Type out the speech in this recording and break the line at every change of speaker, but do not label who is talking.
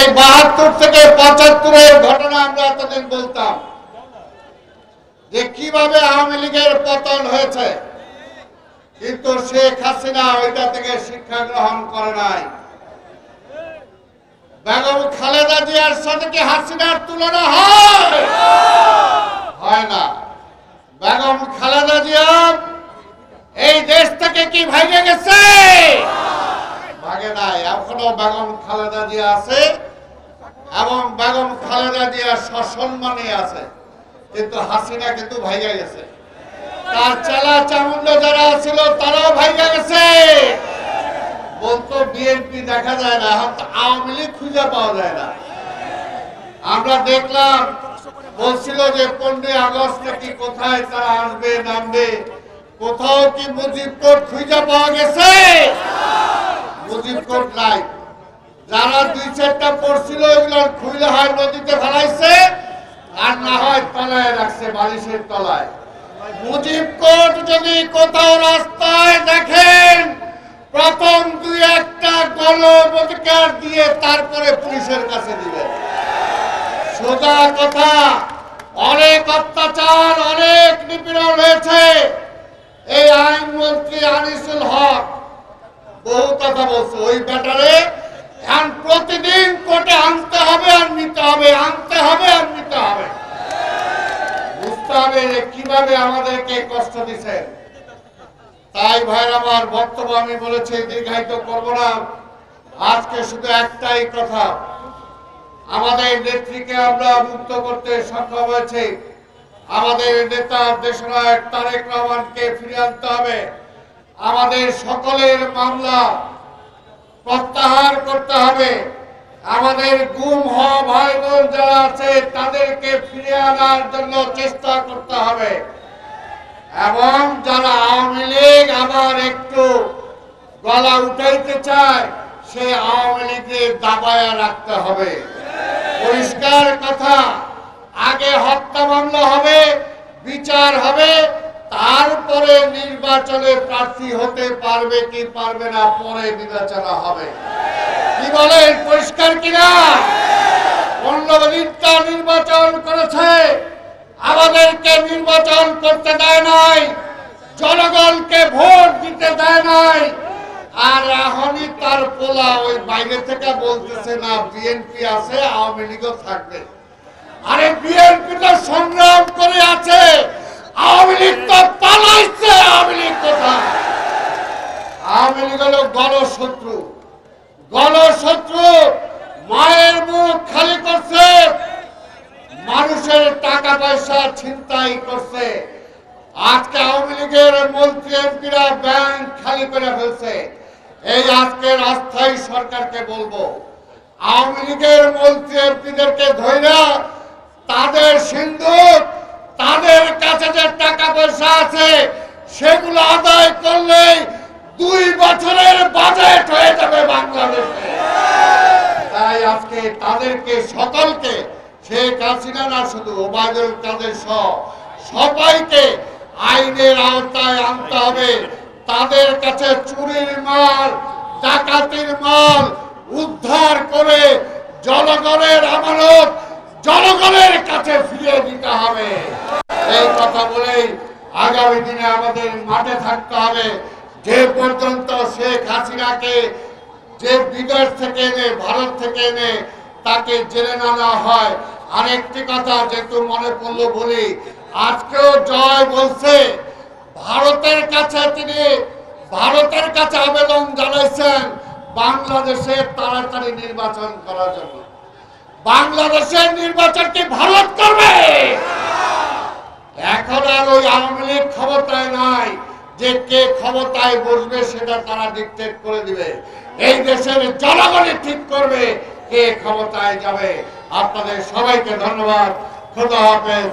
এই বাহাত্তর থেকে পঁচাত্তরের ঘটনা আমরা এতদিন বলতাম যে কীভাবে আওয়ামী লীগের পতন হয়েছে। কিন্তু শেখ হাসিনা ওইটা থেকে শিক্ষা গ্রহণ করে নাই। বেগম খালেদা জিয়ার সাথে কি হাসিনার তুলনা হয়? হয় না। বেগম খালেদা জিয়া এই দেশ থেকে কি ভাগে গেছে? ভাগে নাই। এখনও বেগম খালেদা জিয়া আছে। এবং বেগম খালেদা জিয়া সসম্মানে আছে। কিন্তু হাসিনা কিন্তু ভাইয়া গেছে। তার চালা চামুন্ড যারা ছিল, তারাও ভাইয়া গেছে। বলতো, বিএনপি দেখা যায় না, এখন আওয়ামী লীগ খুঁজে পাওয়া যায় না। আমরা দেখলাম, বলছিল যে পনেরোই আগস্ট কি কোথায় তারা আসবে, নামবে। কোথাও কি মুজিব কোর্ট খুঁজে পাওয়া গেছে? মুজিব কোর্ট নাই। যারা দুই চারটা পড়ছিল খুলে হয় নদীতে ফেলাইছে, আর না হয় তলায় রাখছে, বালিশের তলায়। মুজিব যদি কোথাও রাস্তায় দেখেন, প্রথম দুই একটা গণপ্রতিকার দিয়ে তারপরে পুলিশের কাছে দিবেন। সোজা কথা, অনেক অত্যাচার, অনেক নিপীড়ন হয়েছে। এই আইনমন্ত্রী আনিসুল হক বহু কথা বলছে। ওই ব্যাটারে প্রতিদিন কোর্টে আনতে হবে আর নিতে হবে, আনতে হবে আর নিতে হবে। বুঝতে হবে যে কীভাবে আমাদেরকে কষ্ট দিচ্ছেন তাই ভাইয়ের আমার বক্তব্য আমি বলেছি, দীর্ঘায়িত করব না। আজকে শুধু একটাই কথা। আমাদের নেত্রীকে আমরা মুক্ত করতে সক্ষম হয়েছি। আমাদের নেতা দেশনায়ক তারেক রহমানকে ফিরিয়ে আনতে হবে। আমাদের সকলের মামলা প্রত্যাহার করতে হবে। আমাদের গুম হওয়া ভাই বোন যারা আছে, তাদেরকে ফিরে আনার জন্য চেষ্টা করতে হবে। এবং যারা আওয়ামী লীগ আবার একটু গলা উঠাইতে চায়, সে আওয়ামী লীগের দাবায়া রাখতে হবে। পরিষ্কার কথা, আগে হত্যা মামলা হবে, বিচার হবে তারপরে নির্বাচনে প্রার্থী হতে পারবে কি পারবে না, পরে বিবেচনা হবে। কি বলেন, পরিষ্কার কিনা? মূল্যবাদিতা নির্বাচন করেছে, আমাদেরকে নির্বাচন করতে দেয় নাই, জনগণকে ভোট দিতে দেয় নাই। আর এখনই তার পোলা ওই বাইরে থেকে বলতেছে না, বিএনপি আছে, আওয়ামী লীগও থাকবে। আরে বিএনপি তো সংগ্রাম করে আছে, আওয়ামী লীগ তো পালাইছে আওয়ামী লীগ কোথায় আওয়ামী লীগ হলো গণশত্রু। গণশত্রু মায়ের মুখ খালি করছে, মানুষের টাকা পয়সা ছিনতাই করছে। আজকে আওয়ামী লীগের মন্ত্রী, এমপিরা ব্যাংক খালি করে ফেলছে। এই আজকের অস্থায়ী সরকারকে বলব, আওয়ামী লীগের মন্ত্রী, এমপিদেরকে ধৈরা তাদের সিন্ধুক, তাদের কাছে যে টাকা পয়সা আছে, সেগুলো আদায় করলেই দুই যাবে বাংলাদেশে। তাই আজকে তাদেরকে সকলকে, শেখ হাসিনা না শুধু ওবায়দুল কাদের সহ সবাইকে আইনের আওতায় আনতে হবে। তাদের কাছে চুরির মাল, ডাকাতির মাল উদ্ধার করে জনগণের আমানত জনগণের কাছে ফিরিয়ে দিতে হবে। এই কথা বলেই আগামী দিনে আমাদের মাঠে থাকতে হবে। যে পর্যন্ত শেখ হাসিনাকে যে বিদেশ থেকে এনে, ভারত থেকে এনে তাকে জেনে আনা হয়। আরেকটি কথা যেহেতু মনে পড়ল বলি, আজকেও জয় বলছে, ভারতের কাছে তিনি, ভারতের কাছে আবেদন জানাইছেন বাংলাদেশে তাড়াতাড়ি নির্বাচন করার জন্য। বাংলাদেশের নির্বাচন কি ভারত করবে এখন আর ওই আওয়ামী লীগ ক্ষমতায় নাই যে কে ক্ষমতায় বসবে সেটা তারা ডিকটেট করে দিবে। এই দেশের জনগণই ঠিক করবে কে ক্ষমতায় যাবে। আপনাদের সবাইকে ধন্যবাদ। খোদা হাফেজ।